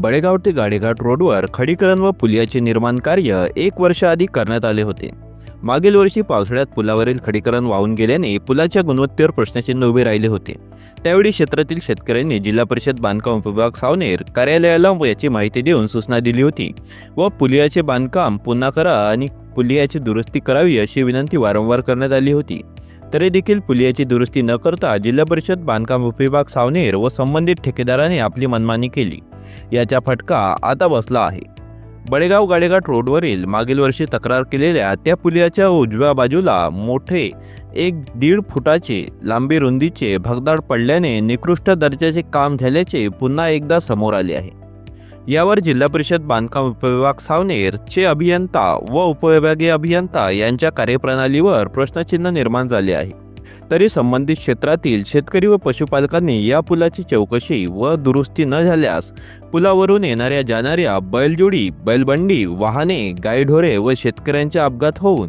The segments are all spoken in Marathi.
बडेगाव ते गाडेघाट रोडवर खडीकरण व पुलियाचे निर्माण कार्य एक वर्षाआधी करण्यात आले होते. मागील वर्षी पावसाळ्यात पुलावरील खडीकरण वाहून गेल्याने पुलाच्या गुणवत्तेवर प्रश्नचिन्ह उभे राहिले होते. त्यावेळी क्षेत्रातील शेतकऱ्यांनी जिल्हा परिषद बांधकाम विभाग सावनेर कार्यालयाला याची माहिती देऊन सूचना दिली होती व पुलियाचे बांधकाम पुन्हा करा आणि पुलियाची दुरुस्ती करावी अशी विनंती वारंवार करण्यात आली होती. तरी देखील पुलियाची दुरुस्ती न करता जिल्हा परिषद बांधकाम विभाग सावनेर व संबंधित ठेकेदाराने आपली मनमानी केली. याचा फटका आता बसला आहे. बडेगाव गाडेघाट रोडवरील मागील वर्षी तक्रार केलेल्या त्या पुलियाच्या उजव्या बाजूला मोठे एक दीड फुटाचे लांबी रुंदीचे भगदाड पडल्याने निकृष्ट दर्जाचे काम झाल्याचे पुन्हा एकदा समोर आले आहे. यावर जिल्हा परिषद बांधकाम उपविभाग सावनेरचे अभियंता व उपविभागीय अभियंता यांच्या कार्यप्रणालीवर प्रश्नचिन्ह निर्माण झाले आहे. तरी संबंधित क्षेत्रातील शेतकरी व पशुपालकांनी या पुलाची चौकशी व दुरुस्ती न झाल्यास पुलावरून येणाऱ्या जाणाऱ्या बैलजोडी बैलबंडी वाहने गायढोरे व शेतकऱ्यांचे अपघात होऊन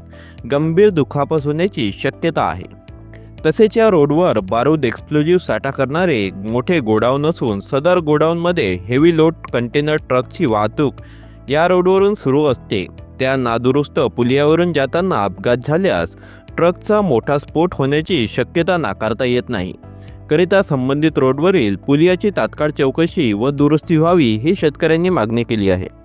गंभीर दुखापत होण्याची शक्यता आहे. तसेच या रोडवर बारूद एक्सप्लोजिव्ह साठा करणारे मोठे गोडाऊन असून सदर गोडाऊनमध्ये हेवी लोड कंटेनर ट्रकची वाहतूक या रोडवरून सुरू असते. त्या नादुरुस्त पुलियावरून जाताना अपघात झाल्यास ट्रकचा मोठा स्फोट होण्याची शक्यता नाकारता येत नाही. करिता संबंधित रोडवरील पुलियाची तात्काळ चौकशी व दुरुस्ती व्हावी ही शेतकऱ्यांनी मागणी केली आहे.